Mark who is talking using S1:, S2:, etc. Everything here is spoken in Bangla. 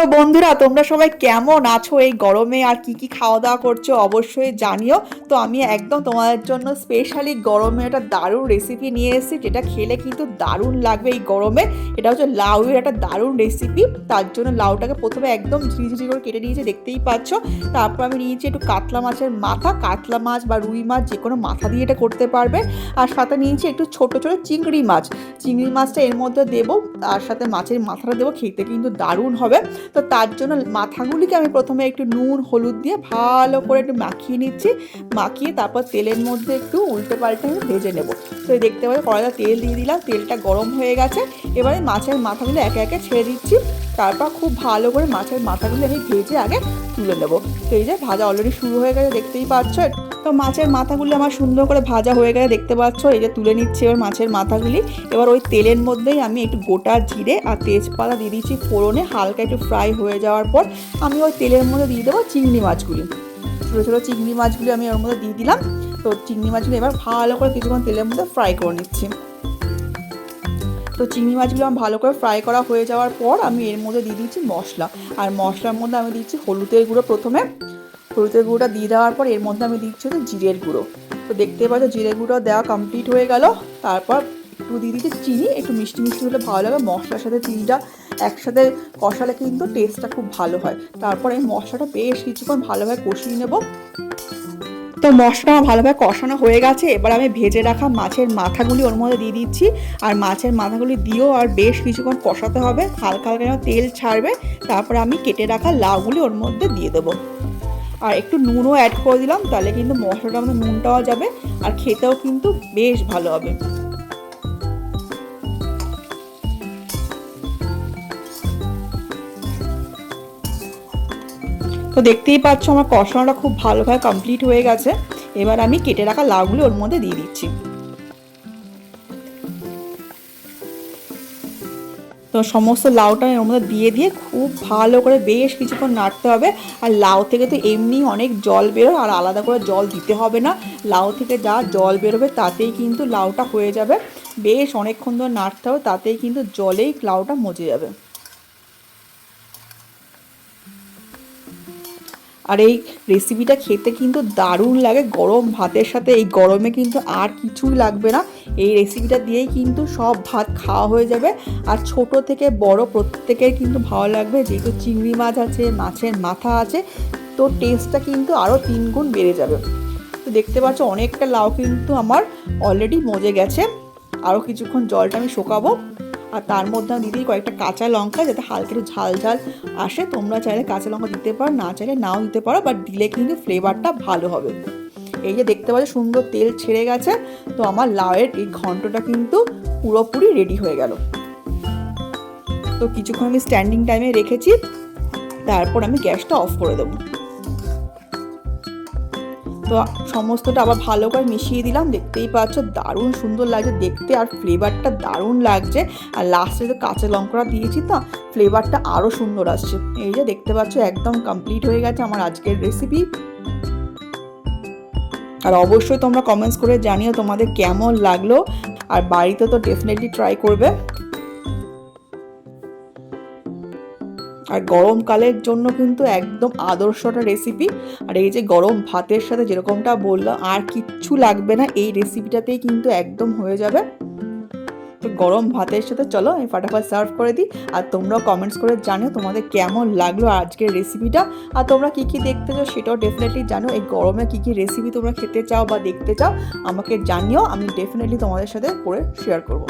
S1: তো বন্ধুরা, তোমরা সবাই কেমন আছো? এই গরমে আর কি কি খাওয়া দাওয়া করছ? অবশ্যই জানিও। তো আমি একদম তোমাদের জন্য স্পেশালি গরমে একটা দারুণ রেসিপি নিয়ে এসেছি, যেটা খেলে কিন্তু দারুণ লাগবে এই গরমে। এটা হচ্ছে লাউয়ের একটা দারুণ রেসিপি তার জন্য লাউটাকে প্রথমে একদম ঝিরি করে কেটে নিয়েছি, দেখতেই পাচ্ছ। তারপর আমি নিয়েছি একটু কাতলা মাছের মাথা। কাতলা মাছ বা রুই মাছ যে কোনো মাথা দিয়ে এটা করতে পারবে। আর সাথে নিয়েছি একটু ছোট ছোট চিংড়ি মাছ। চিংড়ি মাছটা এর মধ্যে দেবো, তার সাথে মাছের মাথাটা দেবো, খেতে কিন্তু দারুণ হবে। তো তার জন্য মাথাগুলিকে আমি প্রথমে একটু নুন, হলুদ দিয়ে ভালো করে একটু মাখিয়ে নিচ্ছি। মাখিয়ে তারপর তেলের মধ্যে একটু উল্টে পাল্টে আমি ভেজে নেব। তো দেখতে পাবে কড়াইতে তেল দিয়ে দিলাম, তেলটা গরম হয়ে গেছে। এবারে মাছের মাথাগুলো একে একে ছেড়ে দিচ্ছি। তারপর খুব ভালো করে মাছের মাথাগুলো আমি ভেজে আগে তুলে নেব। তো এই যে ভাজা অলরেডি শুরু হয়ে গেছে, দেখতেই পাচ্ছ? তো মাছের মাথাগুলি আমার সুন্দর করে ভাজা হয়ে গেছে, দেখতে পাচ্ছ? এই যে তুলে নিচ্ছি এবার মাছের মাথাগুলি। এবার ওই তেলের মধ্যেই আমি একটু গোটা জিরে আর তেজপাতা দিয়ে দিচ্ছি ফোড়নে, হালকা একটু ফ্রাই হয়ে যাওয়ার পর আমি ওই তেলের মধ্যে দিয়ে দেবো চিংড়ি মাছগুলি। ছোটো ছোটো চিংড়ি মাছগুলি আমি ওর মধ্যে দিয়ে দিলাম। তো চিংড়ি মাছগুলি এবার ভালো করে কিছুক্ষণ তেলের মধ্যে ফ্রাই করে নিচ্ছি। তো চিংড়ি মাছগুলো আমার ভালো করে ফ্রাই করা হয়ে যাওয়ার পর আমি এর মধ্যে দিয়ে দিচ্ছি মশলা। আর মশলার মধ্যে আমি দিচ্ছি হলুদের গুঁড়ো প্রথমে। হলুদের গুঁড়োটা দিয়ে দেওয়ার পর এর মধ্যে আমি দিচ্ছি হচ্ছে জিরের গুঁড়ো। তো দেখতে পাচ্ছ জিরের গুঁড়ো দেওয়া কমপ্লিট হয়ে গেল। তারপর একটু দিয়ে দিচ্ছি চিনি, একটু মিষ্টি মিষ্টি হলে ভালো লাগে। মশলার সাথে চিনিটা একসাথে কষালে কিন্তু টেস্টটা খুব ভালো হয়। তারপর এই মশলাটা বেশ কিছুক্ষণ ভালোভাবে কষিয়ে নেব। তো মশলা ভালোভাবে কষানো হয়ে গেছে। এবার আমি ভেজে রাখা মাছের মাথাগুলি ওর মধ্যে দিয়ে দিচ্ছি। আর মাছের মাথাগুলি দিয়েও আর বেশ কিছুক্ষণ কষাতে হবে। হালকা হালকা তেল ছাড়বে। তারপর আমি কেটে রাখা লাউগুলি ওর মধ্যে দিয়ে দেবো। আর একটু নুনও অ্যাড করে দিলাম। তাহলে কিন্তু মশলাটা আমাদের নুনটাও যাবে। আর খেতেও কিন্তু বেশ ভালো হবে। তো দেখতেই পাচ্ছ আমার কষানোটা খুব ভালোভাবে কমপ্লিট হয়ে গেছে। এবার আমি কেটে রাখা লাউগুলো ওর মধ্যে দিয়ে দিচ্ছি। তো সমস্ত লাউটা এর মধ্যে দিয়ে দিয়ে খুব ভালো করে বেশ কিছুক্ষণ নাড়তে হবে। আর লাউ থেকে তো এমনি অনেক জল বেরোয়, আর আলাদা করে জল দিতে হবে না। লাউ থেকে যা জল বেরোবে তাতেই কিন্তু লাউটা হয়ে যাবে। বেশ অনেকক্ষণ ধরে নাড়তে হবে, তাতেই কিন্তু জলেই লাউটা মজে যাবে। আর এই রেসিপিটা খেতে কিন্তু দারুণ লাগে। গরম ভাতের সাথে এই গরমে কিন্তু আর কিছুই লাগবে না। এই রেসিপিটা দিয়েই কিন্তু সব ভাত খাওয়া হয়ে যাবে। আর ছোট থেকে বড় প্রত্যেকের কিন্তু ভালো লাগবে। যেহেতু চিংড়ি মাছ আছে, মাছের মাথা আছে, তো টেস্টটা কিন্তু আরও তিন গুণ বেড়ে যাবে। তো দেখতে পাচ্ছ, অনেকটা লাউ কিন্তু আমার অলরেডি মজে গেছে। আরও কিছুক্ষণ জলটা আমি শোকাবো। আর তার মধ্যে আমি দিদি কয়েকটা কাঁচা লঙ্কা যাতে হালকা একটু ঝাল ঝাল আসে। তোমরা চাইলে কাঁচা লঙ্কা দিতে পারো, না চাইলে নাও দিতে পারো বাট দিলে কিন্তু ফ্লেভারটা ভালো হবে। এই যে দেখতে পাচ্ছ সুন্দর তেল ছেড়ে গেছে, তো আমার লাউয়ের এই ঘন্টটা কিন্তু পুরোপুরি রেডি হয়ে গেল। তো কিছুক্ষণ আমি স্ট্যান্ডিং টাইমে রেখেছি, তারপর আমি গ্যাসটা অফ করে দেবো। তো সমস্তটা আবার ভালো করে মিশিয়ে দিলাম। দেখতেই পাচ্ছ, দারুণ সুন্দর লাগছে দেখতে আর ফ্লেভারটা দারুণ লাগছে। আর লাস্টে তো কাঁচা লঙ্কাটা দিয়েছি তো ফ্লেভারটা আরও সুন্দর আসছে। এই যে দেখতে পাচ্ছ, একদম কমপ্লিট হয়ে গেছে আমার আজকের রেসিপি আর অবশ্যই তোমরা কমেন্টস করে জানিও তোমাদের কেমন লাগল। আর বাড়িতে তো ডেফিনেটলি ট্রাই করবে। আর গরমকালের জন্য কিন্তু একদম আদর্শটা রেসিপি আর এই যে গরম ভাতের সাথে যেরকমটা বললাম, আর কিচ্ছু লাগবে না, এই রেসিপিটাতেই কিন্তু একদম হয়ে যাবে। তো গরম ভাতের সাথে চলো, আমি ফাটাফাট সার্ভ করে দিই। আর তোমরাও কমেন্টস করে জানো তোমাদের কেমন লাগল আজকের রেসিপিটা আর তোমরা কী কী দেখতে চাও সেটাও ডেফিনেটলি জানো এই গরমে কী কী রেসিপি তোমরা খেতে চাও বা দেখতে চাও, আমাকে জানিও। আমি ডেফিনেটলি তোমাদের সাথে করে শেয়ার করব।